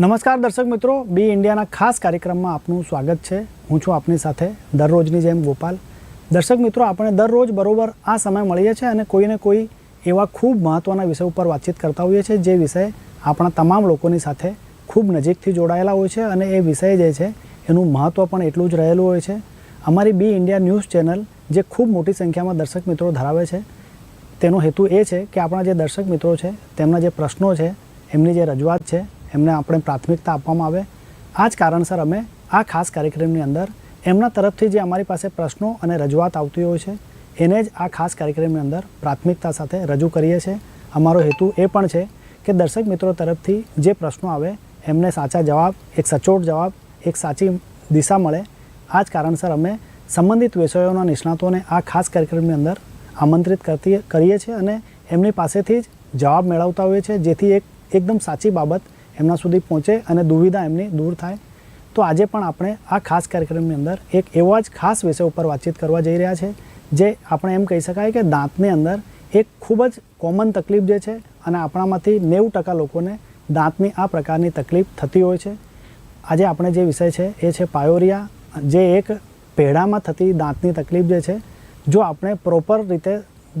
નમસ્કાર દર્શક મિત્રો, બી ઇન્ડિયાના ખાસ કાર્યક્રમમાં આપનું સ્વાગત છે. હું છું આપની સાથે દરરોજની જેમ ગોપાલ. દર્શક મિત્રો, આપણે દરરોજ બરોબર આ સમય મળીએ છીએ અને કોઈને કોઈ એવા ખૂબ મહત્ત્વના વિષય ઉપર વાતચીત કરતા હોઈએ છીએ, જે વિષય આપણા તમામ લોકોની સાથે ખૂબ નજીકથી જોડાયેલા હોય છે અને એ વિષય જે છે, એનું મહત્ત્વ પણ એટલું જ રહેલું હોય છે. અમારી બી ઇન્ડિયા ન્યૂઝ ચેનલ, જે ખૂબ મોટી સંખ્યામાં દર્શક મિત્રો ધરાવે છે, તેનો હેતુ એ છે કે આપણા જે દર્શક મિત્રો છે, તેમના જે પ્રશ્નો છે, એમની જે રજૂઆત છે એમને આપણે પ્રાથમિકતા આપવામાં આવે. આ જ કારણસર અમે આ ખાસ કાર્યક્રમની અંદર એમના તરફથી જે અમારી પાસે પ્રશ્નો અને રજૂઆત આવતી હોય છે, એને જ આ ખાસ કાર્યક્રમની અંદર પ્રાથમિકતા સાથે રજૂ કરીએ છીએ. અમારો હેતુ એ પણ છે કે દર્શક મિત્રો તરફથી જે પ્રશ્નો આવે, એમને સાચા જવાબ, એક સચોટ જવાબ, એક સાચી દિશા મળે. આ જ કારણસર અમે સંબંધિત વિષયોના નિષ્ણાતોને આ ખાસ કાર્યક્રમની અંદર આમંત્રિત કરતી, કરીએ છીએ અને એમની પાસેથી જ જવાબ મેળવતા હોઈએ છીએ, જેથી એક, એકદમ સાચી બાબત એમના સુધી પહોંચે અને દુવિધા એમની દૂર થાય. તો આજે પણ આપણે આ ખાસ કાર્યક્રમની અંદર એક એવા જ ખાસ વિષય ઉપર વાતચીત કરવા જઈ રહ્યા છે, જે આપણે એમ કહી શકાય કે દાંતની અંદર એક ખૂબ જ કોમન તકલીફ જે છે અને આપણામાંથી નેવું ટકા લોકોને દાંતની આ પ્રકારની તકલીફ થતી હોય છે. આજે આપણે જે વિષય છે એ છે પાયોરિયા, જે એક પેઢામાં થતી દાંતની તકલીફ જે છે, જો આપણે પ્રોપર રીતે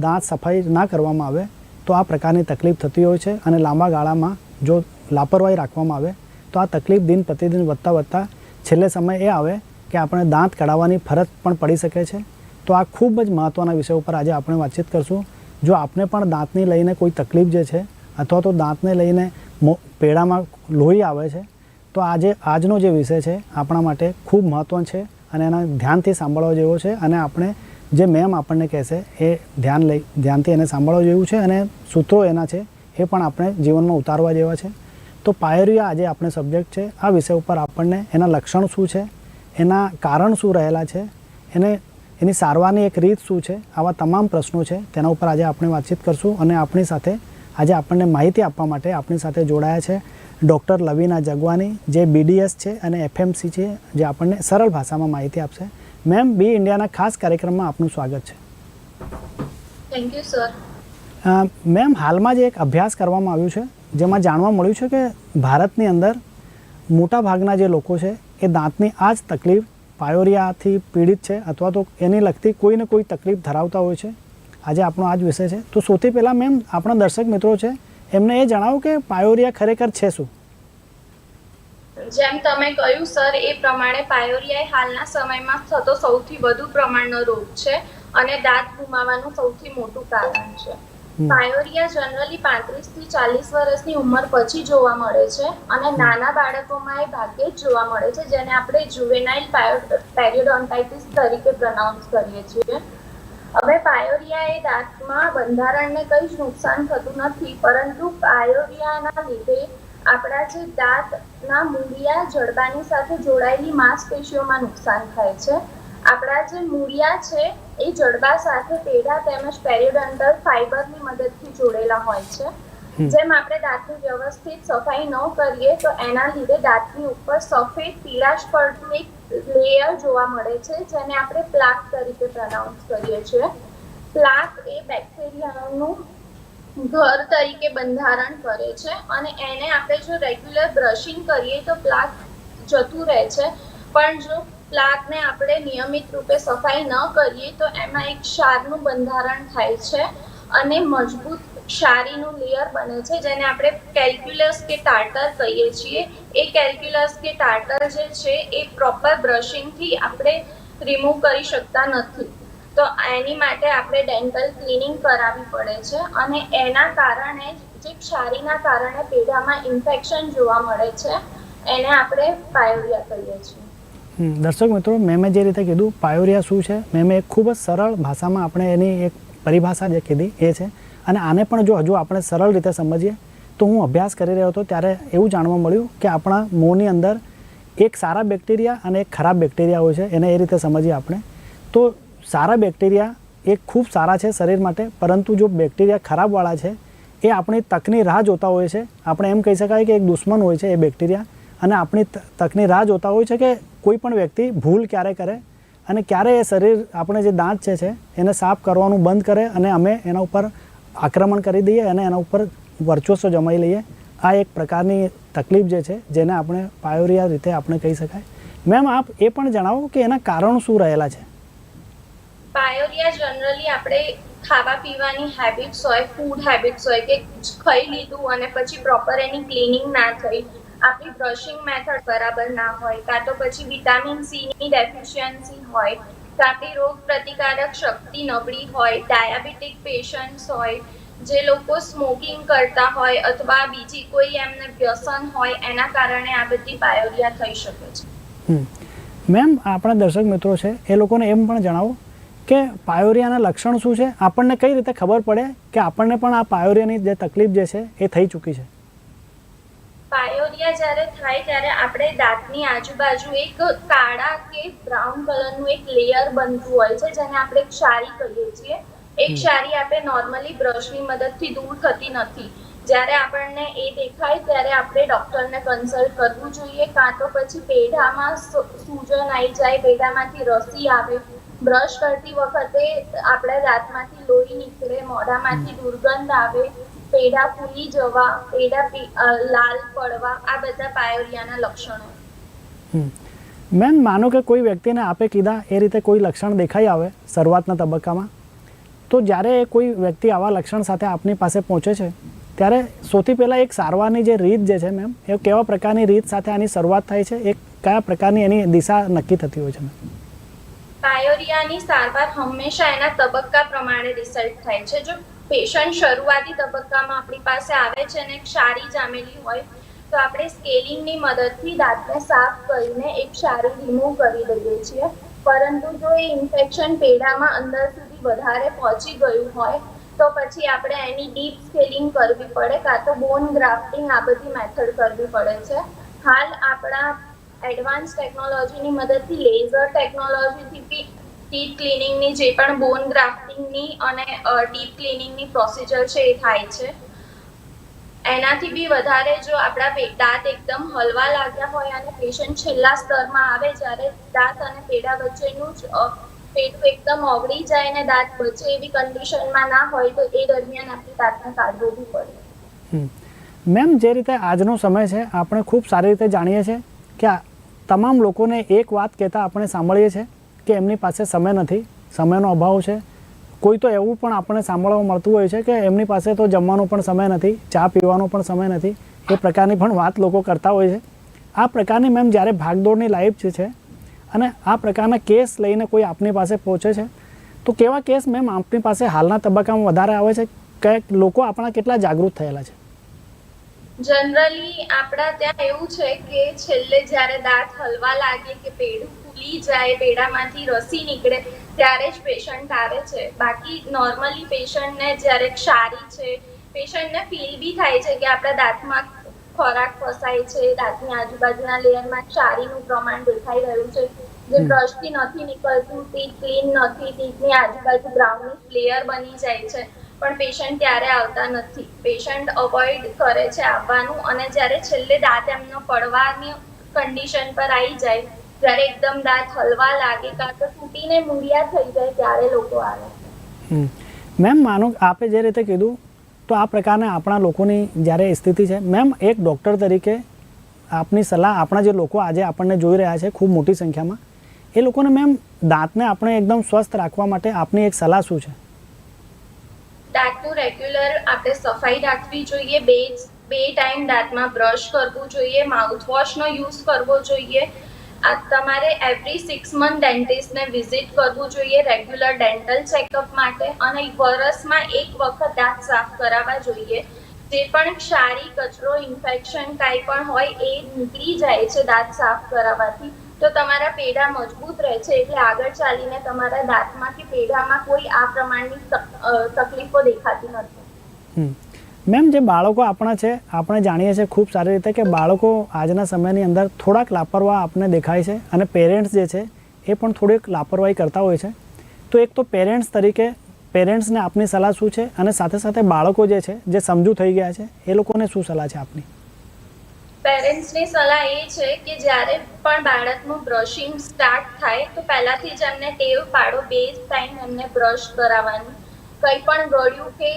દાંત સફાઈ ના કરવામાં આવે, તો આ પ્રકારની તકલીફ થતી હોય છે અને લાંબા ગાળામાં જો લાપરવાહી રાખવામાં આવે, તો આ તકલીફ દિન પ્રતિદિન વધતા વધતા છેલ્લે સમય એ આવે કે આપણે દાંત કઢાવવાની ફરજ પણ પડી શકે છે. તો આ ખૂબ જ મહત્ત્વના વિષય ઉપર આજે આપણે વાતચીત કરશું. જો આપને પણ દાંતની લઈને કોઈ તકલીફ જે છે, અથવા તો દાંતને લઈને પેડામાં લોહી આવે છે, તો આજે આજનો જે વિષય છે, આપણા માટે ખૂબ મહત્ત્વ છે અને એના ધ્યાનથી સાંભળવા જેવો છે અને આપણે જે મેમ આપણને કહેશે એ ધ્યાન લઈ, ધ્યાનથી એને સાંભળવા જેવું છે અને સૂત્રો એના છે એ પણ આપણે જીવનમાં ઉતારવા જેવા છે. તો પાયરિયા આજે આપણે સબ્જેક્ટ છે. આ વિષય ઉપર આપણને એના લક્ષણ શું છે? એના કારણ શું રહેલા છે? એને એની સારવારની એક રીત શું છે? આવા તમામ પ્રશ્નો છે. તેના ઉપર આજે આપણે વાતચીત કરશું અને આપણી સાથે આજે આપણને માહિતી આપવા માટે આપણી સાથે જોડાયા છે ડૉક્ટર લવિના જગવાની જે બીડીએસ છે અને એફએમસી છે જે આપણને સરળ ભાષામાં માહિતી આપશે. મેમ બી ઇન્ડિયાના ખાસ કાર્યક્રમમાં આપનું સ્વાગત છે. થેન્ક યુ સર મેમ હાલમાં જ એક અભ્યાસ કરવામાં આવ્યું છે. જેમાં જાણવા મળ્યું છે કે ભારતની અંદર મોટા ભાગના જે લોકો છે એ દાંતની આ જ તકલીફ પાયોરિયાથી પીડિત છે અથવા તો એની લગતી કોઈને કોઈ તકલીફ ધરાવતા હોય છે. આજે આપણો આ જ વિષય છે. તો સૌથી પહેલાં મેમ આપણા દર્શક મિત્રો છે, એમને એ જણાવો કે પાયોરિયા ખરેખર છે શું? જેમ તમે કહ્યું, સર, એ પ્રમાણે પાયોરિયા હાલના સમયમાં થતો સૌથી વધુ પ્રમાણનો રોગ છે અને દાંત ગુમાવવાનું સૌથી મોટું કારણ છે. પાયોરિયા જનરલી પાંત્રીસથી ચાલીસ વર્ષની ઉંમર પછી જોવા મળે છે અને નાના બાળકોમાં એ ભાગ્યે જ જોવા મળે છે જેને આપણે જુવેનાઇલ પેરિયોડોન્ટાઇટિસ તરીકે પ્રનાઉન્સ કરીએ છીએ. હવે પાયોરિયા એ દાંતમાં બંધારણને કંઈ જ નુકસાન થતું નથી પરંતુ પાયોરિયાના લીધે આપણા જે દાંતના મૂળિયા જડબાની સાથે જોડાયેલી માંસપેશીઓમાં નુકસાન થાય છે. આપણા જે મૂળિયા છે એ જડબા સાથે પેઢા તેમજ પેરીડન્ટલ ફાઇબરની મદદથી જોડેલા હોય છે. જેમ આપણે દાંતની વ્યવસ્થિત સફાઈ ન કરીએ તો એના લીધે દાંતની ઉપર સફેદ પીળાશ પડતું એક લેયર જોવા મળે છે જેને આપણે પ્લાક તરીકે પ્રનાઉન્સ કરીએ છીએ. પ્લાક એ બેક્ટેરિયાનું ઘર તરીકે બંધારણ કરે છે અને એને આપણે જો રેગ્યુલર બ્રશિંગ કરીએ તો પ્લાક જતું રહે છે. પણ જો પ્લાકને આપણે નિયમિત રૂપે સફાઈ ન કરીએ તો એમાં એક ક્ષારનું બંધારણ થાય છે અને મજબૂત ક્ષારીનું લેયર બને છે, જેને આપણે કેલ્ક્યુલસ કે ટાર્ટર કહીએ છીએ. એ કેલ્ક્યુલસ કે ટાર્ટર જે છે, એ પ્રોપર બ્રશિંગથી આપણે રિમૂવ કરી શકતા નથી. તો એની માટે આપણે ડેન્ટલ ક્લિનિંગ કરાવવી પડે છે અને એના કારણે જે ક્ષારીના કારણે પેઢામાં ઇન્ફેક્શન જોવા મળે છે, એને આપણે પાયોરિયા કહીએ છીએ. દર્શક મિત્રો, મેં જે રીતે કીધું, પાયોરિયા શું છે? મેં એક ખૂબ જ સરળ ભાષામાં આપણે એની એક પરિભાષા જે કીધી, એ છે. અને આને પણ જો હજુ આપણે સરળ રીતે સમજીએ, તો હું અભ્યાસ કરી રહ્યો હતો, ત્યારે એવું જાણવા મળ્યું કે આપણા મોંની અંદર એક સારા બેક્ટેરિયા અને એક ખરાબ બેક્ટેરિયા હોય છે, એને એ રીતે સમજીએ આપણે. તો સારા બેક્ટેરિયા એ ખૂબ સારા છે શરીર માટે, પરંતુ જો બેક્ટેરિયા ખરાબવાળા છે, એ આપણી તકની રાહ જોતા હોય છે. આપણે એમ કહી શકાય કે એક દુશ્મન હોય છે એ બેક્ટેરિયા. અને આપણી તકની રાહ જોતા હોય છે કે કોઈ પણ વ્યક્તિ ભૂલ ક્યારે કરે અને ક્યારે એ શરીર આપણે જે દાંત છે છે, એને સાફ કરવાનું બંધ કરે અને અમે એના ઉપર આક્રમણ કરી દઈએ અને એના ઉપર વર્ચસ્વ જમાઈ લઈએ. આ એક પ્રકારની તકલીફ જે છે, જેને આપણે પાયોરિયા રીતે આપણે કહી શકાય. મેમ, આપ એ પણ જણાવો કે એના કારણો શું રહેલા છે? પાયોરિયા જનરલી આપણે ખાવા પીવાની હેબિટ્સ હોય ફૂડ હેબિટ્સ હોય કે ખાઈ લીધું અને પછી પ્રોપર એની ક્લિનિંગ ના થઈ આપણી બ્રશિંગ મેથડ બરાબર ના હોય, કાં તો પછી વિટામિન સી ની ડેફિશિયન્સી હોય, તો આપણી રોગ પ્રતિકારક શક્તિ નબળી હોય ડાયાબિટીક પેશન્ટ્સ હોય, જે લોકો સ્મોકિંગ કરતા હોય અથવા બીજી કોઈ એમને વ્યસન હોય, એના કારણે આ બધી પાયોરિયા થઈ શકે છે. મેમ, આપણા દર્શક મિત્રો છે, એ લોકોને એમ પણ જણાવો કે પાયોરિયાના લક્ષણ શું છે? આપણને કઈ રીતે ખબર પડે કે આપણને પણ આ પાયોરિયાની જે તકલીફ જે છે, એ થઈ ચૂકી છે? પાયોરિયા જ્યારે થાય ત્યારે આપણે દાંતની આજુબાજુ એક કાળા કે બ્રાઉન કલરનું એક લેયર બનતું હોય છે જેને આપણે ક્ષારી કહીએ છીએ. એક ક્ષારી આપણે નોર્મલી બ્રશની મદદથી દૂર થતી નથી. જ્યારે આપણને એ દેખાય ત્યારે આપણે ડૉક્ટરને કન્સલ્ટ કરવું જોઈએ કાં તો પછી પેઢામાં સૂજન આવી જાય પેઢામાંથી રસી આવે. બ્રશ કરતી વખતે આપણા દાંતમાંથી લોહી નીકળે મોઢામાંથી દુર્ગંધ આવે. પેઢા ફૂલી જવા પેડા લાલ પડવા આ બધા પાયોરિયાના લક્ષણો. મેમ માનો કે કોઈ વ્યક્તિને આપે કીધા એ રીતે કોઈ લક્ષણ દેખાઈ આવે શરૂઆતના તબક્કામાં? તો જ્યારે કોઈ વ્યક્તિ આવા લક્ષણ સાથે આપની પાસે પહોંચે છે ત્યારે સૌથી પહેલાં એક સારવારની જે રીત જે છે મેમ એ કેવા પ્રકારની રીત સાથે આની શરૂઆત થાય છે એ કયા પ્રકારની એની દિશા નક્કી થતી હોય છે મેમ? પાયોરિયાની સારવાર હંમેશા એના તબક્કા પ્રમાણે રિઝલ્ટ થાય છે. જો પેશન્ટ શરૂઆતી તબક્કામાં આપણી પાસે આવે છે અને ક્ષારી જામેલી હોય, તો આપણે સ્કેલિંગની મદદથી દાંતને સાફ કરીને એક ક્ષારી રિમૂવ કરી દઈએ છીએ. પરંતુ જો એ ઇન્ફેક્શન પેઢામાં અંદર સુધી વધારે પહોંચી ગયું હોય, તો પછી આપણે એની ડીપ સ્કેલિંગ કરવી પડે, કાં તો બોન ગ્રાફ્ટિંગ આ બધી મેથડ કરવી પડે છે. હાલ આપણા એડવાન્સ ટેકનોલોજીની મદદથી લેઝર ટેકનોલોજીથી બી ટીથ ક્લિનિંગની જે પણ બોન ગ્રાફ્ટિંગની અને ટીથ ક્લિનિંગની પ્રોસિજર છે એ થાય છે. એનાથી બી વધારે જો આપણા દાંત એકદમ હલવા લાગ્યા હોય અને પેશન્ટ છેલ્લા સ્તરમાં આવે જ્યારે દાંત અને પેઢા વચ્ચેનું જ પેટું એકદમ ઓગળી જાય અને દાંત બચે એવી કન્ડિશનમાં ના હોય તો એ દરમિયાન આપણે દાંતને કાઢવું બી પડે. મેમ, જે રીતે આજનો સમય છે, આપણે ખૂબ સારી રીતે જાણીએ છીએ કે તમામ લોકોને એક વાત કહેતા આપણે સાંભળીએ છીએ. કે એમની પાસે સમય નથી, સમયનો અભાવ છે. કોઈ તો એવું પણ આપણને સાંભળવા મળતું હોય છે કે એમની પાસે તો જમવાનો પણ સમય નથી, ચા પીવાનો પણ સમય નથી, એ પ્રકારની પણ વાત લોકો કરતા હોય છે. આ પ્રકારની મેમ જ્યારે ભાગદોડની લાઈફ જે છે અને આ પ્રકારના કેસ લઈને કોઈ આપની પાસે પહોંચે છે, તો કેવા કેસ મેમ આપની પાસે હાલના તબક્કામાં વધારે આવે છે? કે લોકો આપણા કેટલા જાગૃત થયેલા છે? જનરલી આપણા ત્યાં એવું છે કે છેલ્લે જ્યારે દાંત હલવા લાગે કે પેડું ફૂલી જાય પેડામાંથી રસી નીકળે ત્યારે જ પેશન્ટ આવે છે. બાકી નોર્મલી પેશન્ટને જ્યારે ક્ષારી છે પેશન્ટને ફીલ બી થાય છે કે આપણા દાંતમાં ખોરાક ફસાય છે દાંતની આજુબાજુના લેયરમાં ક્ષારીનું પ્રમાણ દેખાઈ રહ્યું છે. જે. બ્રશથી નથી નીકળતું ટીથ ક્લીન નથી ટીથની આજુબાજુ બ્રાઉનિશ લેયર બની જાય છે. પણ પેશન્ટ ત્યારે આવતા નથી. પેશન્ટ અવોઇડ કરે છે આવવાનું અને જ્યારે છેલ્લે દાંત એમનો પડવાની કન્ડિશન પર આવી જાય જ્યારે એકદમ દાંત હલવા લાગે કાં તો તૂટીને મૂળિયા થઈ જાય ત્યારે લોકો આવે. મેમ માનો આપે જે રીતે કીધું તો આ પ્રકારના આપણા લોકોની જ્યારે સ્થિતિ છે મેમ એક ડૉક્ટર તરીકે આપની સલાહ આપણા જે લોકો આજે આપણને જોઈ રહ્યા છે ખૂબ મોટી સંખ્યામાં એ લોકોને મેમ દાંતને આપણે એકદમ સ્વસ્થ રાખવા માટે આપની એક સલાહ શું છે? દાંતનું રેગ્યુલર આપણે સફાઈ રાખવી જોઈએ બે બે ટાઈમ દાંતમાં બ્રશ કરવું જોઈએ માઉથવોશનો યુઝ કરવો જોઈએ તમારે એવરી સિક્સ મંથ ડેન્ટિસ્ટને વિઝિટ કરવું જોઈએ રેગ્યુલર ડેન્ટલ ચેકઅપ માટે, અને વરસમાં એક વખત દાંત સાફ કરાવવા જોઈએ. જે પણ ક્ષારી, કચરો ઇન્ફેક્શન કાંઈ પણ હોય, એ નીકળી જાય છે દાંત સાફ કરાવવાથી. તો તમારા પેઢા મજબૂત રહે છે, એટલે આગળ ચાલીને તમારા દાંતમાં કે પેઢામાં કોઈ આ પ્રમાણની તકલીફો દેખાતી નથી. મેમ, જે બાળકો આપણા છે, આપણે જાણીએ છીએ ખૂબ સારી રીતે કે બાળકો આજના સમયની અંદર થોડાક લાપરવાહ આપણને દેખાય છે અને પેરેન્ટ્સ જે છે, એ પણ થોડીક લાપરવાહી કરતા હોય છે. તો એક તો પેરેન્ટ્સ તરીકે પેરેન્ટ્સને આપની સલાહ શું છે અને સાથે સાથે બાળકો જે છે, જે સમજુ થઈ ગયા છે, એ લોકોને શું સલાહ છે આપની? પેરેન્ટ્સની સલાહ એ છે કે જ્યારે પણ બાળકનું બ્રશિંગ સ્ટાર્ટ થાય, તો પહેલાથી જ એમને ટેવ પાડો બે ટાઈમ એમને બ્રશ કરાવવાની. કંઈ પણ ગળ્યું કે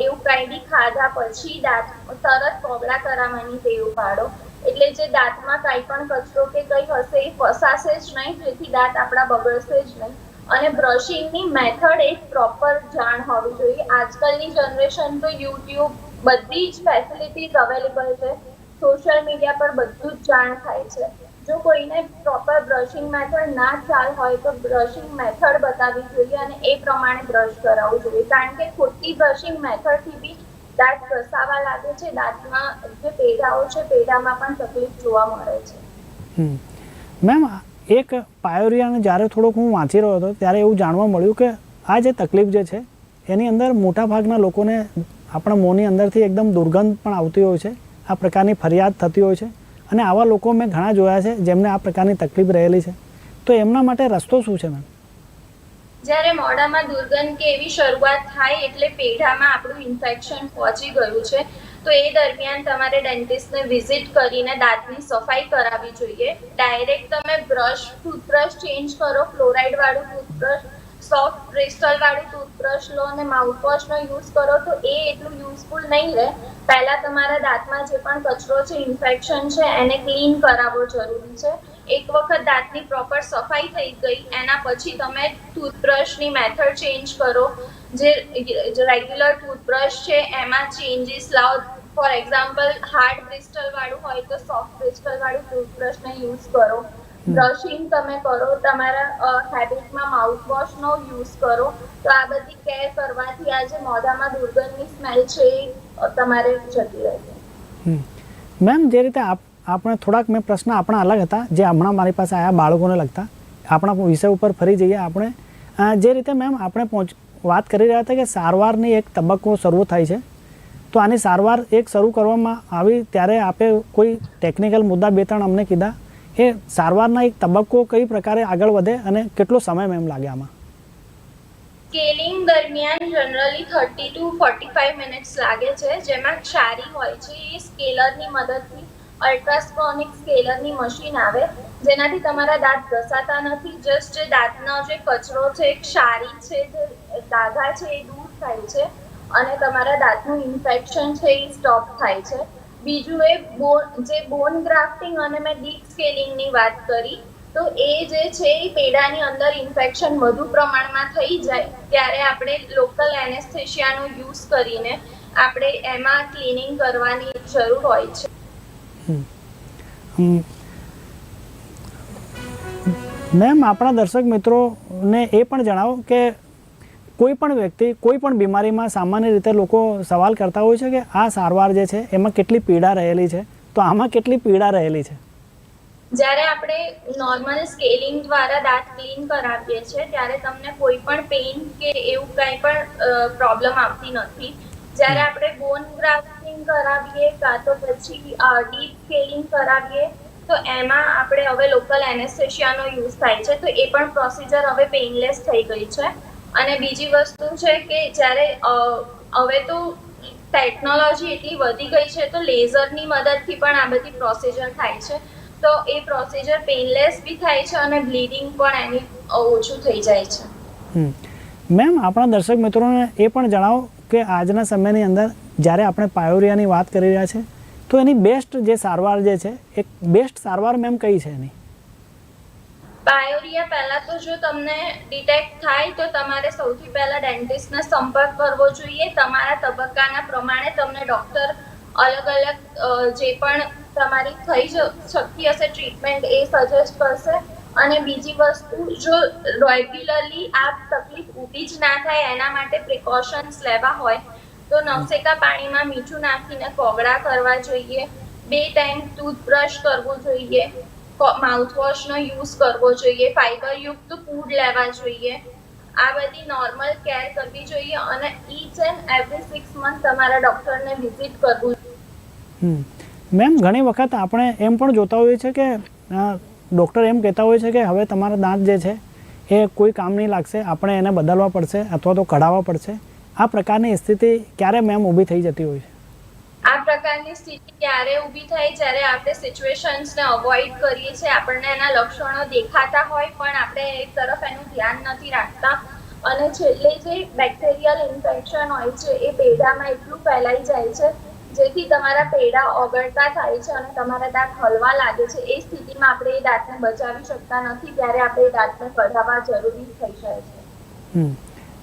એવું કંઈ બી ખાધા પછી દાંત તરત કોગળા કરાવવાની ટેવ પાડો. એટલે જે દાંતમાં કંઈ પણ કચરો કે કંઈ હશે એ ફસાશે જ નહીં, જેથી દાંત આપણા બગડશે જ નહીં. અને બ્રશિંગની મેથડ એક પ્રોપર જાણ હોવી જોઈએ. આજકાલની જનરેશન તો યુટ્યુબ બધી જ ફેસિલિટીઝ અવેલેબલ છે. સોશિયલ મીડિયા પર બધું જ જાણ થાય છે. જો કોઈને પ્રોપર બ્રશિંગ મેથડ ના ખ્યાલ હોય તો બ્રશિંગ મેથડ બતાવવી જોઈએ અને એ પ્રમાણે બ્રશ કરાવવું જોઈએ. કારણ કે ખોટી બ્રશિંગ મેથડથી બી દાંત ઘસાવા લાગે છે, દાંતમાં જે પેઢાઓ છે, પેઢામાં પણ તકલીફ જોવા મળે છે. મેમ, એક પાયોરિયાને જ્યારે થોડોક હું વાંચી રહ્યો હતો, ત્યારે એવું જાણવા મળ્યું કે આ જે તકલીફ જે છે, એની અંદર મોટા ભાગના લોકોને આપણા મોંની અંદરથી એકદમ દુર્ગંધ પણ આવતી હોય છે. આ પ્રકારની ફરિયાદ થતી હોય છે. અને આવા લોકો મેં ઘણા જોયા છે જેમને આ પ્રકારની તકલીફ રહેલી છે. તો એમના માટે રસ્તો શું છે, મેમ? જ્યારે મોઢામાં દુર્ગંધ કે એવી શરૂઆત થાય એટલે પેઢામાં આપણું ઇન્ફેક્શન પહોંચી ગયું છે, તો એ દરમિયાન તમારે ડેન્ટિસ્ટને વિઝિટ કરીને દાંતની સફાઈ કરાવવી જોઈએ. ડાયરેક્ટ તમે બ્રશ, ટૂથબ્રશ ચેન્જ કરો ફ્લોરાઇડ વાળું ટૂથબ્રશ સોફ્ટ ક્રિસ્ટલ વાળું ટૂથબ્રશ લો અને માઉથવોશનો યુઝ કરો તો એ એટલું યુઝફુલ નહીં રહે. પહેલા તમારા દાંતમાં જે પણ કચરો છે, ઇન્ફેક્શન છે, એને ક્લીન કરાવવો જરૂરી છે. એક વખત દાંતની પ્રોપર સફાઈ થઈ ગઈ, એના પછી તમે ટૂથબ્રશની મેથડ ચેન્જ કરો. જે રેગ્યુલર ટૂથબ્રશ છે, એમાં ચેન્જીસ લાવો. ફોર એક્ઝામ્પલ, હાર્ડ ક્રિસ્ટલ વાળું હોય તો સોફ્ટ ક્રિસ્ટલ વાળું ટૂથબ્રશને યુઝ કરો. બ્રશિંગ તમે કરો તમારા હેબિટમાં માઉથવોશનો યુઝ કરો તો આ બધી કેર કરવાથી આ જે મોઢામાં દુર્ગંધની સ્મેલ છે એ તમારે જતી રહેશે મેમ જે રીતે આપ આપણે થોડાક મેં પ્રશ્ન આપણા અલગ હતા જે હમણાં મારી પાસે આયા બાળકોને લગતા. આપણા વિષય ઉપર ફરી જઈએ આપણે. જે રીતે મેમ આપણે પહોંચ વાત કરી રહ્યા હતા કે સારવારની એક તબક્કો શરૂ થાય છે. તો આની સારવાર એક શરૂ કરવામાં આવી ત્યારે આપે કોઈ ટેકનિકલ મુદ્દા બે ત્રણ અમને કીધા. એ સારવારના એક તબક્કો કઈ પ્રકારે આગળ વધે અને કેટલો સમય મેમ લાગે આમાં? સ્કેલિંગ દરમિયાન generally thirty to forty five minutes લાગે છે. જેમાં ક્ષારી હોય છે, એ સ્કેલરની મદદથી અલ્ટ્રાસ્ટ્રોનિક સ્કેલરની મશીન આવે. જેનાથી તમારા દાંત ઘસાતા નથી જસ્ટ જે દાંતનો જે કચરો છે ક્ષારી છે, જે ડાઘા છે, એ દૂર થાય છે અને તમારા દાંતનું ઇન્ફેક્શન છે, એ સ્ટોપ થાય છે. બીજું એ જે બોન ગ્રાફ્ટિંગ અને મેં ડીપ સ્કેલિંગની વાત કરી, તો એ જે છે એ પેડાની અંદર ઇન્ફેક્શન વધુ પ્રમાણમાં થઈ જાય, ત્યારે આપણે લોકલ એનેસ્થેશિયાનો યુઝ કરીને આપણે એમાં ક્લિનિંગ કરવાની જરૂર હોય છે. મેમ, આપણા દર્શક મિત્રોને એ પણ જણાવો કે કોઈ પણ વ્યક્તિ કોઈ પણ બીમારીમાં સામાન્ય રીતે લોકો સવાલ કરતા હોય છે કે આ સારવાર જે છે એમાં કેટલી પીડા રહેલી છે? તો આમાં કેટલી પીડા રહેલી છે? જ્યારે આપણે નોર્મલ સ્કેલિંગ દ્વારા દાંત ક્લીન કરાવીએ છીએ ત્યારે તમને કોઈ પણ પેઇન કે એવું કંઈ પણ પ્રોબ્લેમ આવતી નથી. જ્યારે આપણે બોન ગ્રાફ્ટિંગ કરાવીએ કાં તો પછી ડીપ સ્કેલિંગ કરાવીએ તો એમાં આપણે હવે લોકલ એનેસ્થેશિયાનો યુઝ થાય છે. તો એ પણ પ્રોસિજર હવે પેઇનલેસ થઈ ગઈ છે. અને બીજી વસ્તુ છે કે જ્યારે હવે તો ટેકનોલોજી એટલી વધી ગઈ છે તો લેઝરની મદદથી પણ આ બધી પ્રોસિજર થાય છે. તો એ પ્રોસિજર પેઇનલેસ બી થાય છે અને બ્લીડિંગ પણ એની ઓછું થઈ જાય છે. મેમ, આપણા દર્શક મિત્રોને એ પણ જણાવો કે આજના સમયની અંદર જ્યારે આપણે પાયોરિયાની વાત કરી રહ્યા છે, તો એની બેસ્ટ જે સારવાર જે છે, એક બેસ્ટ સારવાર મેમ કઈ છે એની? પાયોરિયા પહેલા તો જો તમને ડિટેક્ટ થાય તો તમારે સૌથી પહેલા ડેન્ટિસ્ટને સંપર્ક કરવો જોઈએ. તમારા તબક્કાના પ્રમાણે તમને ડૉક્ટર અલગ અલગ જે પણ તમારી થઈ શકતી હશે ટ્રીટમેન્ટ એ સજેસ્ટ કરશે. અને બીજી વસ્તુ, જો રેગ્યુલરલી આ તકલીફ ઊભી જ ના થાય એના માટે પ્રિકોશન્સ લેવા હોય, તો નવસેકા પાણીમાં મીઠું નાખીને કોગળા કરવા જોઈએ. બે ટાઈમ ટૂથબ્રશ કરવું જોઈએ. માઉથવોશનો યુઝ કરવો જોઈએ ફાઇબરયુક્ત ફૂડ લેવા જોઈએ. આ બધી નોર્મલ કેર કરવી જોઈએ અને each and every six month તમારા ડૉક્ટરને વિઝિટ કરવું હમ. મેમ, ઘણી વખત આપણે એમ પણ જોતા હોઈએ છીએ કે ડૉક્ટર એમ કહેતા હોય છે કે, હવે તમારા દાંત જે છે, એ કોઈ કામ નહીં લાગશે, આપણે એને બદલવા પડશે અથવા તો કઢાવવા પડશે. આ પ્રકારની સ્થિતિ ક્યારે મેમ ઊભી થઈ જતી હોય છે? આ પ્રકારની સ્થિતિ ત્યારે ઊભી થાય જ્યારે આપણે સિચ્યુએશન્સને અવોઇડ કરીએ છીએ, આપણને એના લક્ષણો દેખાતા હોય, પણ આપણે એક તરફ એનું ધ્યાન નથી રાખતા. અને છેલ્લે જે બેક્ટેરિયલ ઇન્ફેક્શન હોય છે, એ પેઢામાં એટલું ફેલાઈ જાય છે, જેથી તમારા પેઢા ઓગળતા થાય છે અને તમારા દાંત હલવા લાગે છે. એ સ્થિતિમાં આપણે એ દાંતને બચાવી શકતા નથી ત્યારે આપણે એ દાંતને કઢાવવા જરૂરી થઈ જાય છે.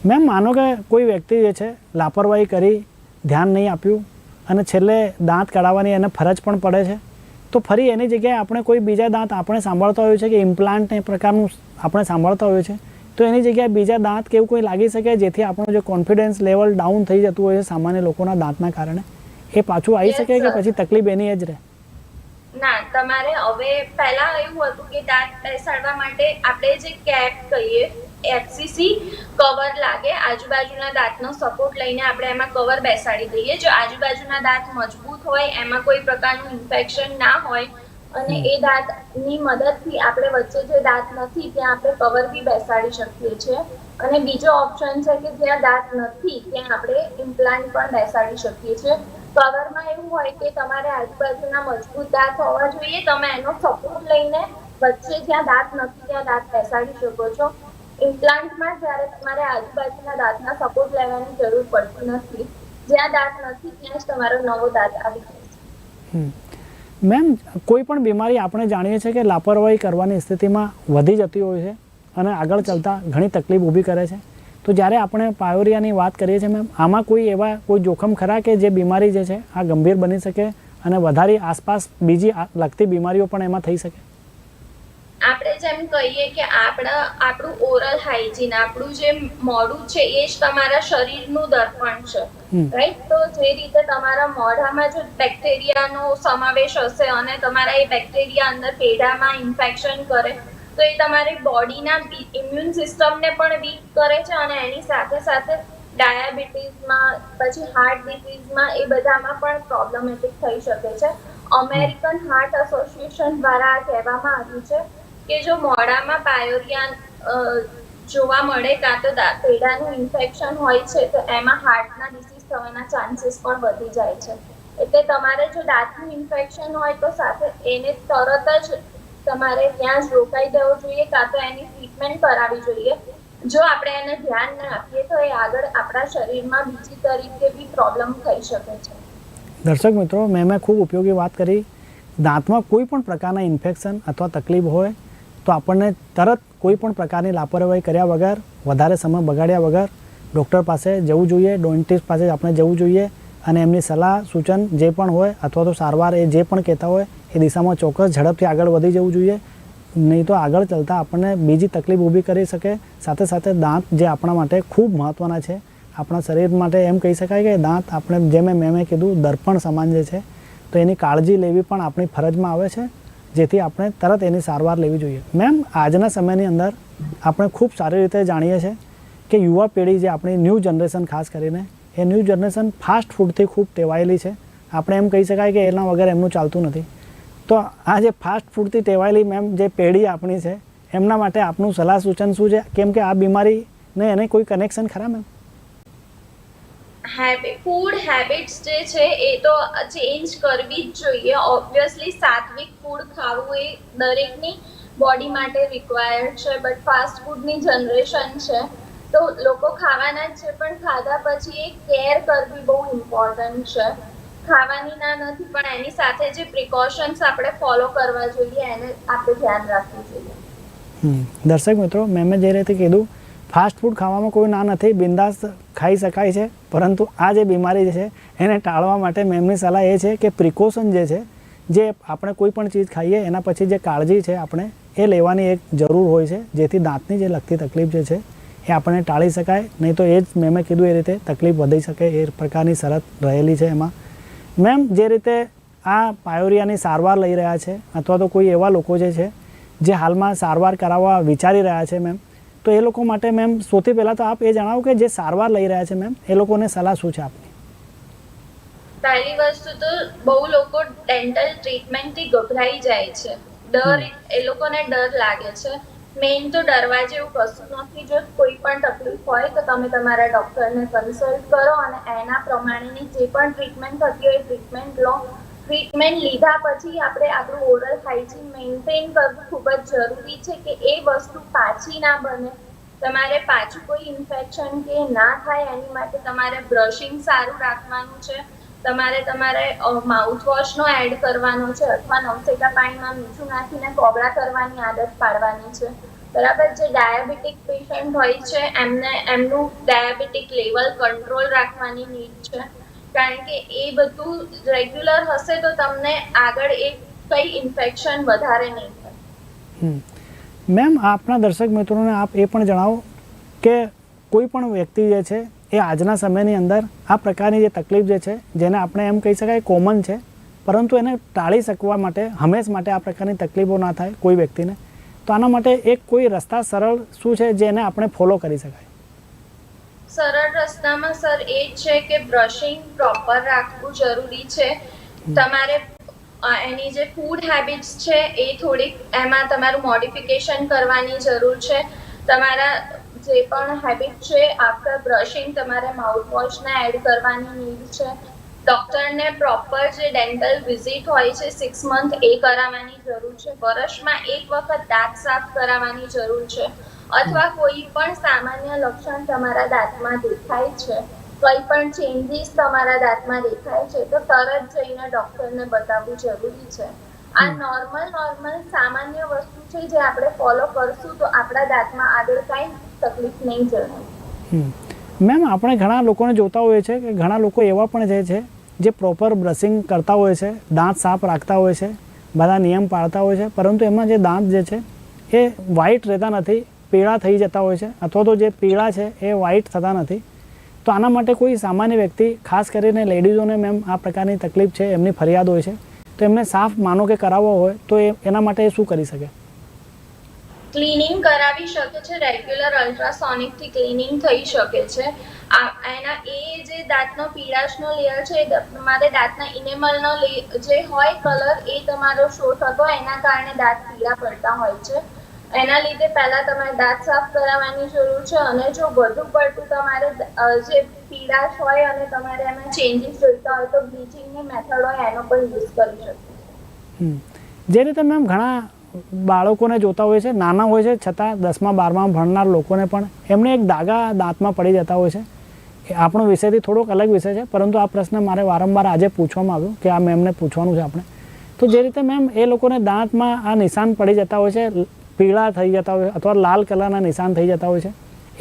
મેમ, માનો કે કોઈ વ્યક્તિ જે છે, લાપરવાહી કરી, ધ્યાન નહીં આપ્યું અને છેલ્લે દાંત કઢાવવાની એને ફરજ પણ પડે છે. તો ફરી એની જગ્યાએ આપણે કોઈ બીજા દાંત આપણે સાંભળતા હોઈએ છે કે ઇમ્પ્લાન્ટ એ પ્રકારનું આપણે સાંભળતા હોઈએ છે તો એની જગ્યાએ બીજા દાંત કે એવું કોઈ લાગી શકે જેથી આપણું જે કોન્ફિડન્સ લેવલ ડાઉન થઈ જતું હોય છે સામાન્ય લોકોના દાંતના કારણે. એ પાછું આવી શકે કે પછી તકલીફ એની જ રહે? ના તમારે હવે પહેલા એવું હતું કે દાંત બેસાડવા માટે આપણે જે કેપ કહીએ એફસીસી કવર લાગે. આજુબાજુના દાંતનો સપોર્ટ લઈને આપણે એમાં કવર બેસાડી દઈએ. જો આજુબાજુના દાંત મજબૂત હોય એમાં કોઈ પ્રકારનું ઇન્ફેક્શન ના હોય અને એ દાંતની મદદથી આપણે વચ્ચે જે દાંત નથી ત્યાં આપણે કવર બી બેસાડી શકીએ છીએ. અને બીજો ઓપ્શન છે કે જ્યાં દાંત નથી ત્યાં આપણે ઇમ્પ્લાન્ટ પણ બેસાડી શકીએ છીએ. કવરમાં એવું હોય કે તમારે આજુબાજુના મજબૂત દાંત હોવા જોઈએ. તમે એનો સપોર્ટ લઈને વચ્ચે જ્યાં દાંત નથી ત્યાં દાંત બેસાડી શકો છો. ઇમ્પ્લાન્ટમાં જ્યારે તમારે આજુબાજુના દાંતના સપોર્ટ લેવાની જરૂર પડતી નથી. જ્યાં દાંત નથી, ત્યાં જ તમારો નવો દાંત આવી જાય મેમ, કોઈ પણ બીમારી આપણે જાણીએ છીએ કે લાપરવાહી કરવાની સ્થિતિમાં વધી જતી હોય છે અને આગળ ચાલતા ઘણી તકલીફ ઊભી કરે છે. તો જ્યારે આપણે પાયોરિયાની વાત કરીએ છીએ મેમ, આમાં કોઈ એવા કોઈ જોખમ ખરા કે જે બીમારી જે છે, આ ગંભીર બની શકે અને વધારે આસપાસ બીજી લગતી બીમારીઓ પણ એમાં થઈ શકે? આપણે જેમ કહીએ કે આપણા આપણું ઓરલ હાઇજીન આપણું જે મોઢું છે એ જ તમારા શરીરનું દર્પણ છે. રાઈટ તો જે રીતે તમારા મોઢામાં જો બેક્ટેરિયાનો સમાવેશ હશે અને તમારા એ બેક્ટેરિયા અંદર પેઢામાં ઇન્ફેક્શન કરે તો એ તમારી બોડીના ઇમ્યુન સિસ્ટમને પણ વીક કરે છે અને એની સાથે સાથે ડાયાબિટીસમાં પછી હાર્ટ ડિસીઝમાં એ બધામાં પણ પ્રોબ્લેમેટિક થઈ શકે છે. અમેરિકન હાર્ટ એસોસિએશન દ્વારા કહેવામાં આવ્યું છે કે જો મોઢામાં પાયોરિયા જોવા મળે કાં તો પેઢાનું ઇન્ફેક્શન હોય છે, તો એમાં હાર્ટના ડિસીઝ થવાના ચાન્સીસ પણ વધી જાય છે. એટલે તમારે જો દાંતનું ઇન્ફેક્શન હોય તો સાથે એને તરત જ તમારે ત્યાં જ રોકાઈ દેવું જોઈએ કાં તો એની ટ્રીટમેન્ટ કરાવવી જોઈએ. જો આપણે એને ધ્યાન ના આપીએ તો એ આગળ આપણા શરીરમાં બીજી તરીકે બી પ્રોબ્લેમ થઈ શકે છે. દર્શક મિત્રો મેં મેં ખૂબ ઉપયોગી વાત કરી. દાંતમાં કોઈ પણ પ્રકારના ઇન્ફેક્શન અથવા તકલીફ હોય તો આપણને તરત કોઈ પણ પ્રકારની લાપરવાહી કર્યા વગર, વધારે સમય બગાડ્યા વગર ડૉક્ટર પાસે જવું જોઈએ ડોન્ટિસ્ટ પાસે આપણે જવું જોઈએ અને એમની સલાહ, સૂચન જે પણ હોય અથવા તો સારવાર એ જે પણ કહેતા હોય એ દિશામાં ચોક્કસ ઝડપથી આગળ વધી જવું જોઈએ. નહીં તો આગળ ચાલતા આપણને બીજી તકલીફ ઊભી કરી શકે. સાથે સાથે દાંત જે આપણા માટે ખૂબ મહત્ત્વના છે. આપણા શરીર માટે એમ કહી શકાય કે દાંત આપણે જેમ મેં મેં કીધું દર્પણ સમાન જે છે. તો એની કાળજી લેવી પણ આપણી ફરજમાં આવે છે. જેથી આપણે તરત એની સારવાર લેવી જોઈએ. મેમ આજના સમયની અંદર આપણે ખૂબ સારી રીતે જાણીએ છીએ કે યુવા પેઢી જે આપણી ન્યૂ જનરેશન ખાસ કરીને, એ ન્યૂ જનરેશન ફાસ્ટ ફૂડથી ખૂબ ટેવાયેલી છે. આપણે એમ કહી શકાય કે એના વગર એમનું ચાલતું નથી. તો આ જે ફાસ્ટ ફૂડથી ટેવાયેલી મેમ જે પેઢી આપણી છે, એમના માટે આપનું સલાહ સૂચન શું છે? કેમ કે આ બીમારીને એને કોઈ કનેક્શન ખરા મેમ હેબિટ ફૂડ હેબિટ્સ જે છે એ તો ચેન્જ કરવી જ જોઈએ. ઓબ્વિયસલી સાત્વિક ફૂડ ખાવું એ દરેકની બોડી માટે રિક્વાયર્ડ છે બટ ફાસ્ટ ફૂડની જનરેશન છે. તો લોકો ખાવાના જ છે, પણ ખાધા પછી એ કેર કરવી બહુ ઇમ્પોર્ટન્ટ છે. ખાવાની ના નથી, પણ એની સાથે જે પ્રિકોશન્સ આપણે ફોલો કરવા જોઈએ, એને આપણે ધ્યાન રાખવું જોઈએ. દર્શક મિત્રો, મેં જે રીતે કીધું ફાસ્ટ ફૂડ ખાવામાં કોઈ ના નથી, બિંદાસ ખાઈ શકાય છે, પરંતુ આ જે બીમારી છે, એને ટાળવા માટે મેમની સલાહ એ છે કે પ્રિકોશન જે છે, જે આપણે કોઈ પણ ચીજ ખાઈએ, એના પછી જે કાળજી છે આપણે, એ લેવાની એક જરૂર હોય છે, જેથી દાંતની જે લગતી તકલીફ જે છે, એ આપણે ટાળી શકાય. નહીં તો એ જ મેં મેં કીધું એ રીતે તકલીફ વધી શકે, એ પ્રકારની શરત રહેલી છે એમાં. મેમ, જે રીતે આ પાયોરિયાની સારવાર લઈ રહ્યા છે, અથવા તો કોઈ એવા લોકો જે છે, જે હાલમાં સારવાર કરાવવા વિચારી રહ્યા છે, મેમ તો એ લોકો માટે મેમ સૌથી પહેલાં તો આપ એ જણાવો કે જે સારવાર લઈ રહ્યા છે મેમ એ લોકોને સલાહ શું છે આપની? પહેલી વસ્તુ તો બહુ લોકો ડેન્ટલ ટ્રીટમેન્ટથી ગભરાઈ જાય છે. ડર એ લોકોને ડર લાગે છે. મેઇન તો ડરવા જેવું કશું નથી. જો કોઈ પણ તકલીફ હોય તો તમે તમારા ડૉક્ટરને કન્સલ્ટ કરો અને એના પ્રમાણેની જે પણ ટ્રીટમેન્ટ થતી હોય ટ્રીટમેન્ટ લો. ટ્રીટમેન્ટ લીધા પછી આપણે આપણું ઓરલ હાઇજીન મેન્ટેન કરવું ખૂબ જ જરૂરી છે કે એ વસ્તુ પાછી ના બને. તમારે પાછું કોઈ ઇન્ફેક્શન કે ના થાય એની માટે તમારે બ્રશિંગ સારું રાખવાનું છે. તમારે તમારે માઉથ વોશનો એડ કરવાનો છે અથવા નવસેકા પાણીમાં મીઠું નાખીને કોગળા કરવાની આદત પાડવાની છે. બરાબર, જે ડાયાબિટીક પેશન્ટ હોય છે એમને, એમનું ડાયાબિટીક લેવલ કંટ્રોલ રાખવાની નીડ છે. કારણ કે એ બધું રેગ્યુલર હશે તો તમને આગળ એ કઈ ઇન્ફેક્શન વધારે નહીં મેમ આપના દર્શક મિત્રોને આપ એ પણ જણાવો કે કોઈ પણ વ્યક્તિ જે છે એ આજના સમયની અંદર આ પ્રકારની જે તકલીફ જે છે, જેને આપણે એમ કહી શકાય કોમન છે, પરંતુ એને ટાળી શકવા માટે, હંમેશ માટે આ પ્રકારની તકલીફો ના થાય કોઈ વ્યક્તિને, તો આના માટે એક કોઈ રસ્તા સરળ શું છે જેને આપણે ફોલો કરી શકાય? સરળ રસ્તામાં સર એ જ છે કે બ્રશિંગ પ્રોપર રાખવું જરૂરી છે. તમારે એની જે ફૂડ હેબિટ્સ છે એ થોડીક એમાં તમારું મોડિફિકેશન કરવાની જરૂર છે. તમારા જે પણ હેબિટ છે આફ્ટર બ્રશિંગ તમારે માઉથ વોશને એડ કરવાની નીડ છે. ડૉક્ટરને પ્રોપર જે ડેન્ટલ વિઝિટ હોય છે સિક્સ મંથ એ કરાવવાની જરૂર છે. વર્ષમાં એક વખત દાંત સાફ કરાવવાની જરૂર છે. અથવા કોઈ પણ સામાન્ય લક્ષણ તમારા દાંતમાં દેખાય છે કોઈ પણ ચેન્જીસ તમારા દાંતમાં દેખાય છે તો તરત જઈને ડોક્ટરને બતાવવું જરૂરી છે. આ નોર્મલ નોર્મલ સામાન્ય વસ્તુ છે જે આપણે ફોલો કરશું તો આપણા દાંતમાં આગળ કાંઈ તકલીફ નહીં જણાય. મેમ આપણે ઘણા લોકોને જોતા હોઈએ છીએ કે ઘણા લોકો એવા પણ જે છે જે પ્રોપર બ્રશિંગ કરતા હોય છે દાંત સાફ રાખતા હોય છે બધા નિયમ પાળતા હોય છે પરંતુ એમાં જે દાંત જે છે એ વ્હાઇટ રહેતા નથી. પીળા થઈ જતા હોય છે, અથવા તો જે પીળા છે એ વ્હાઈટ થતા નથી, તો આના માટે કોઈ સામાન્ય વ્યક્તિ, ખાસ કરીને લેડીઝોને મેમ આ પ્રકારની તકલીફ છે, એમની ફરિયાદ હોય છે, તો એમને સાફ માનો કે કરાવવો હોય, તો એ એના માટે શું કરી શકે? ક્લીનિંગ કરાવી શકે છે રેગ્યુલર અલ્ટ્રાસોનિકથી ક્લીનિંગ થઈ શકે છે. એના એ જે દાંતનો પીળાશનો લેયર છે, એ તમારે દાંતના ઇનેમલનો જે હોય કલર એ તમારો શો થતો, એના કારણે દાંત પીળા પડતા હોય છે. એના લીધે પહેલાં તમારે દાંત સાફ કરાવવાની જરૂર છે અને જો વધુ પડતું તમારે જે પીળાશ હોય અને તમારે એમાં ચેન્જીસ જોઈતા હોય તો બ્લીચિંગની મેથડ હોય એનો પણ યુઝ કરી શકો. જે રીતે મેમ ઘણા બાળકોને જોતા હોય છે, નાના હોય છે, છતાં દસમા બારમા ભણનાર લોકોને પણ એમને એક દાગા દાંતમાં પડી જતા હોય છે. કે આપણો વિષયથી થોડોક અલગ વિષય છે, પરંતુ આ પ્રશ્ન મારે વારંવાર આજે પૂછવામાં આવ્યો કે આ મેમને પૂછવાનું છે આપણે. તો જે રીતે મેમ એ લોકોને દાંતમાં આ નિશાન પડી જતા હોય છે પીળા થઈ જતા હોય અથવા લાલ કલરના નિશાન થઈ જતા હોય છે.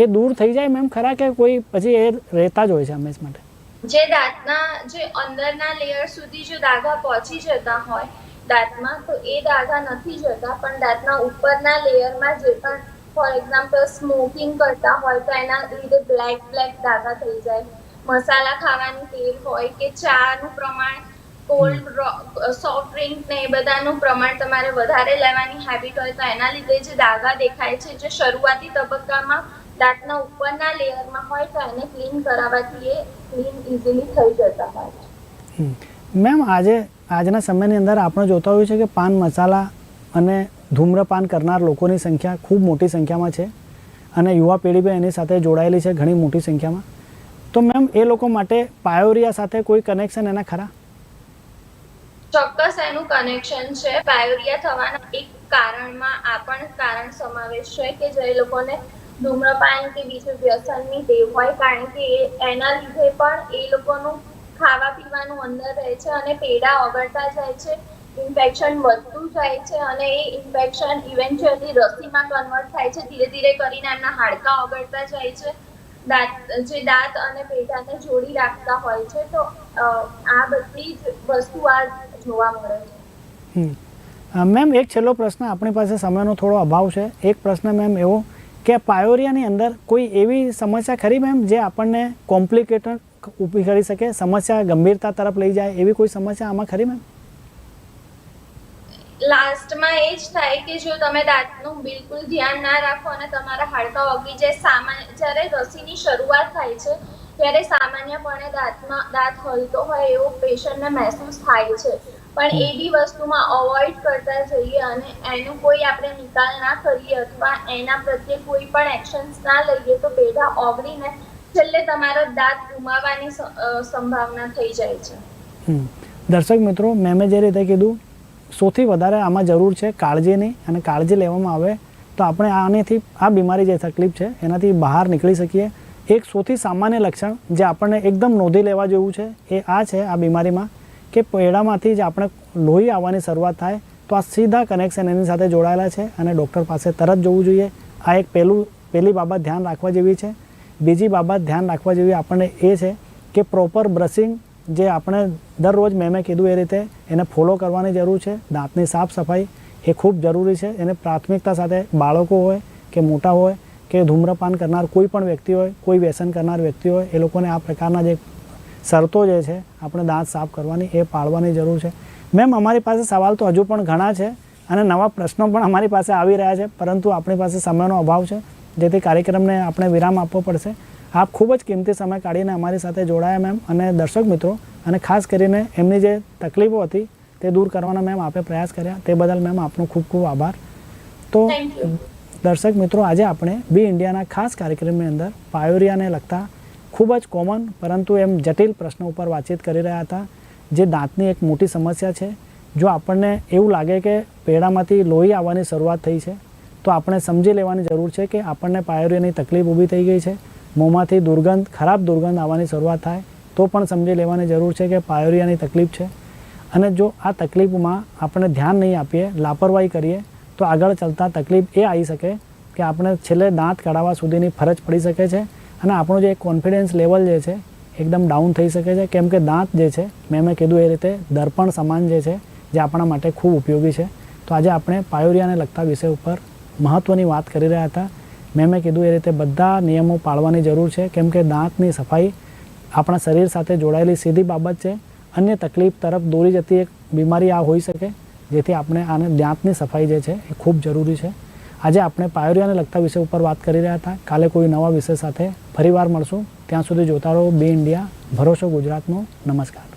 એ દૂર થઈ જાય મેમ ખરા કે કોઈ પછી એ રહેતા જ હોય છે હંમેશ માટે? જે દાંતના, જે અંદરના લેયર સુધી જો દાગા પહોંચી જતા હોય, દાંતમાં તો એ દાગા નથી જતા, પણ દાંતના ઉપરના લેયરમાં જે પણ ફોર એક્ઝામ્પલ સ્મોકિંગ કરતા હોય, તો એના લીધે બ્લેક બ્લેક દાગા થઈ જાય. મસાલા ખાવાની તેલ હોય કે ચાનું પ્રમાણ કોલ્ડ સોફ્ટ ડ્રિંક ને એ બધાનું પ્રમાણ તમારે વધારે લેવાની હેબિટ હોય તો એના લીધે જે દાગા દેખાય છે, જે શરૂઆતી તબક્કામાં દાંતના ઉપરના લેયરમાં હોય તો એને ક્લીન કરાવવાથી એ ક્લીન ઇઝીલી થઈ જતા હોય મેમ આજે, આજના સમયની અંદર આપણે જોતા હોઈએ છીએ કે પાન મસાલા અને ધૂમ્રપાન કરનાર લોકોની સંખ્યા ખૂબ મોટી સંખ્યામાં છે અને યુવા પેઢી પણ એની સાથે જોડાયેલી છે ઘણી મોટી સંખ્યામાં. તો મેમ એ લોકો માટે પાયોરિયા સાથે કોઈ કનેક્શન એના ખરા? ચોક્કસ એનું કનેક્શન છે. પાયોરિયા થવાના એક કારણમાં આ પણ કારણ સમાવેશ છે કે જે લોકોને ધૂમ્રપાન કે બીજું વ્યસનની ટેવ હોય, કારણ કે એના લીધે પણ એ લોકોનું ખાવા પીવાનું અંદર રહે છે અને પેડા ઓગળતા જાય છે ઇન્ફેક્શન વધતું જાય છે અને એ ઇન્ફેક્શન ઇવેન્ચ્યુઅલી રસીમાં કન્વર્ટ થાય છે. ધીરે ધીરે કરીને એમના હાડકાં ઓગળતા જાય છે. દાંત, જે દાંત અને પેઢાને જોડી રાખતા હોય છે. તો આ બધી જ વસ્તુ આ જોવા મળે છે. મેમ એક છેલ્લો પ્રશ્ન આપણી પાસે સમયનો થોડો અભાવ છે. એક પ્રશ્ન મેમ એવો કે પાયોરિયાની અંદર કોઈ એવી સમસ્યા ખરી મેમ જે આપણને કોમ્પ્લિકેટેડ ઊભી કરી શકે સમસ્યા ગંભીરતા તરફ લઈ જાય એવી કોઈ સમસ્યા આમાં ખરી મેમ? લાસ્ટમાં એ જ થાય કે જો તમે દાંતનું બિલકુલ ધ્યાન ના રાખો અને તમારા હાડકાં ઓગી જાય સામાન્ય જ્યારે રસીની શરૂઆત થાય છે ત્યારે સામાન્યપણે દાંતમાં, દાંત હલતો હોય એવો પેશન્ટને મહેસૂસ થાય છે. પણ એ બી વસ્તુમાં અવોઇડ કરતા જઈએ અને એનું કોઈ આપણે નિકાલ ના કરીએ અથવા એના પ્રત્યે કોઈ પણ એક્શન્સ ના લઈએ તો પેઢા ઓગળીને છેલ્લે તમારો દાંત ગુમાવવાની સંભાવના થઈ જાય છે. દર્શક મિત્રો મેમે જે રીતે કીધું, સૌથી વધારે આમાં જરૂર છે કાળજીની અને કાળજી લેવામાં આવે તો આપણે આનેથી આ બીમારી જે તકલીફ છે, એનાથી બહાર નીકળી શકીએ. એક સૌથી સામાન્ય લક્ષણ જે આપણને એકદમ નોંધી લેવા જેવું છે એ આ છે આ બીમારીમાં કે પેડામાંથી જ આપણે લોહી આવવાની શરૂઆત થાય તો આ સીધા કનેક્શન એની સાથે જોડાયેલા છે અને ડૉક્ટર પાસે તરત જવું જોઈએ. આ એક પહેલું, પહેલી બાબત ધ્યાન રાખવા જેવી છે. બીજી બાબત ધ્યાન રાખવા જેવી આપણને એ છે કે પ્રોપર બ્રશિંગ જે આપણે દરરોજ મેં મેં કીધું એ રીતે એને ફોલો કરવાની જરૂર છે. દાંતની સાફ સફાઈ એ ખૂબ જરૂરી છે. એને પ્રાથમિકતા સાથે બાળકો હોય કે મોટા હોય કે ધૂમ્રપાન કરનાર કોઈ પણ વ્યક્તિ હોય, કોઈ વ્યસન કરનાર વ્યક્તિ હોય, એ લોકોને આ પ્રકારના જે શરતો જે છે, આપણે દાંત સાફ કરવાની, એ પાળવાની જરૂર છે. મેમ, અમારી પાસે સવાલ તો હજુ પણ ઘણા છે અને નવા પ્રશ્નો પણ અમારી પાસે આવી રહ્યા છે, પરંતુ આપણી પાસે સમયનો અભાવ છે, જેથી કાર્યક્રમને આપણે વિરામ આપવો પડશે. આપ ખૂબ જ કિંમતી સમય કાઢીને અમારી સાથે જોડાયા, મેમ, અને દર્શક મિત્રો, અને ખાસ કરીને એમની જે તકલીફો હતી, તે દૂર કરવાના મેમ આપે પ્રયાસ કર્યા. તે બદલ મેમ આપનો ખૂબ ખૂબ આભાર. તો દર્શક મિત્રો, આજે આપણે બી ઇન્ડિયાના ખાસ કાર્યક્રમની અંદર પાયોરિયાને લગતા ખૂબ જ કોમન પરંતુ એમ જટિલ પ્રશ્નો ઉપર વાતચીત કરી રહ્યા હતા. જે દાંતની એક મોટી સમસ્યા છે. જો આપણને એવું લાગે કે પેડામાંથી લોહી આવવાની શરૂઆત થઈ છે, તો આપણે સમજી લેવાની જરૂર છે કે આપણને પાયોરિયાની તકલીફ ઊભી થઈ ગઈ છે. મોંમાંથી દુર્ગંધ, ખરાબ દુર્ગંધ આવવાની શરૂઆત થાય, તો પણ સમજી લેવાની જરૂર છે કે પાયોરિયાની તકલીફ છે. અને જો આ તકલીફમાં આપણે ધ્યાન નહીં આપીએ, લાપરવાહી કરીએ તો આગળ ચાલતા તકલીફ એ આવી શકે કે આપણે છેલ્લે દાંત કાઢવા સુધીની ફરજ પડી શકે છે અને આપણું જે કોન્ફિડન્સ લેવલ જે છે એકદમ ડાઉન થઈ શકે છે. કેમ કે દાંત જે છે, મેં મેં કીધું એ રીતે દર્પણ સમાન જે છે, જે આપણા માટે ખૂબ ઉપયોગી છે. તો આજે આપણે પાયોરિયાને લગતા વિષય ઉપર મહત્ત્વની વાત કરી રહ્યા હતા. મેં મેં કીધું એ રીતે બધા નિયમો પાળવાની જરૂર છે. કેમ કે દાંતની સફાઈ આપણા શરીર સાથે જોડાયેલી સીધી બાબત છે. અન્ય તકલીફ તરફ દોરી જતી એક બીમારી આ હોઈ શકે. જેથી આપણે આને દાંતની સફાઈ જે છે એ ખૂબ જરૂરી છે. આજે આપણે પાયોરિયાને લગતા વિષય ઉપર વાત કરી રહ્યા હતા. કાલે કોઈ નવા વિષય સાથે ફરીવાર મળશું. ત્યાં સુધી જોતા રહો. બે ઇન્ડિયા. ભરોસો ગુજરાતનો. નમસ્કાર.